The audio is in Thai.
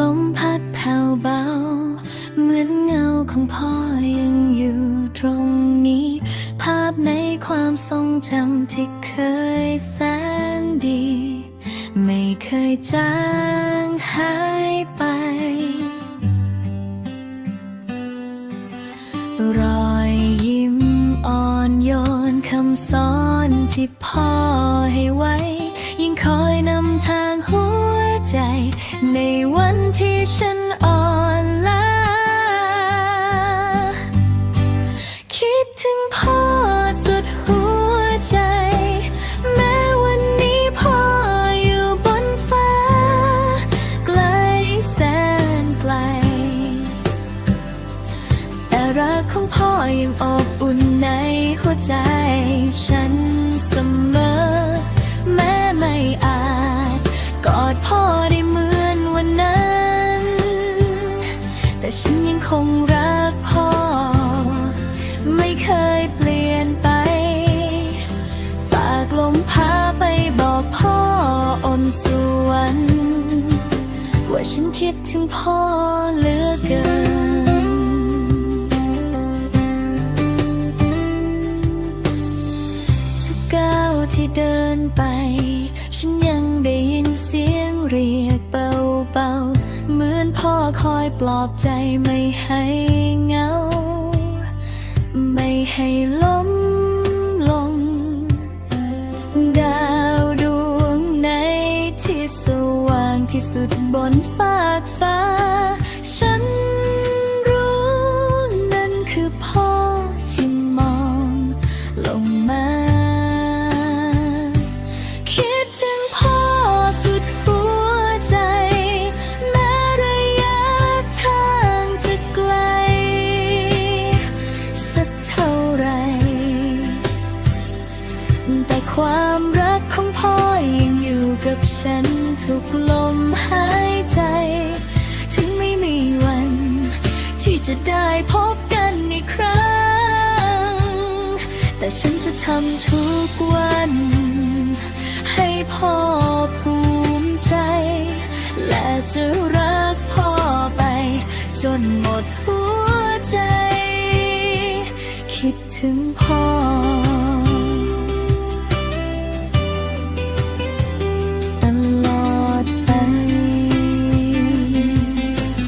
ลมพัดแผ่วเบา เหมือนเงาของพ่อยังอยู่ตรงนี้ ภาพในความทรงจำที่เคยแสนดี ไม่เคยจางหายไป รอยยิ้มอ่อนโยนคำสอนที่พ่อให้ไว้ ยิ่งคอยนำทางหัวใจในวัน ที่ฉันอ่อนล้าคิดถึงพ่อสุดหัวใจ แม้วันนี้พ่ออยู่บนฟ้า ไกลแสนไกล แต่รักของพ่อยังอบอุ่นในหัวใจฉัน แต่ฉันยังคงรักพ่อ ไม่เคยเปลี่ยนไป ฝากลมพาไปบอกพ่ออนสวรรค์ว่าฉันคิดถึงพ่อเหลือเกินทุกก้าวที่เดินไป ฉันยังได้ ปลอบใจไม่ให้เหงา ไม่ให้ล้มลง ดาวดวงไหนที่สว่างที่สุดบนฟากฟ้าฉัน ฉันทุกลมหายใจ ถึงไม่มีวัน ที่จะได้พบกันอีกครั้ง แต่ฉันจะทำทุกวัน ให้พ่อภูมิใจ และจะรักพ่อไป จนหมดหัวใจ คิดถึงพ่อ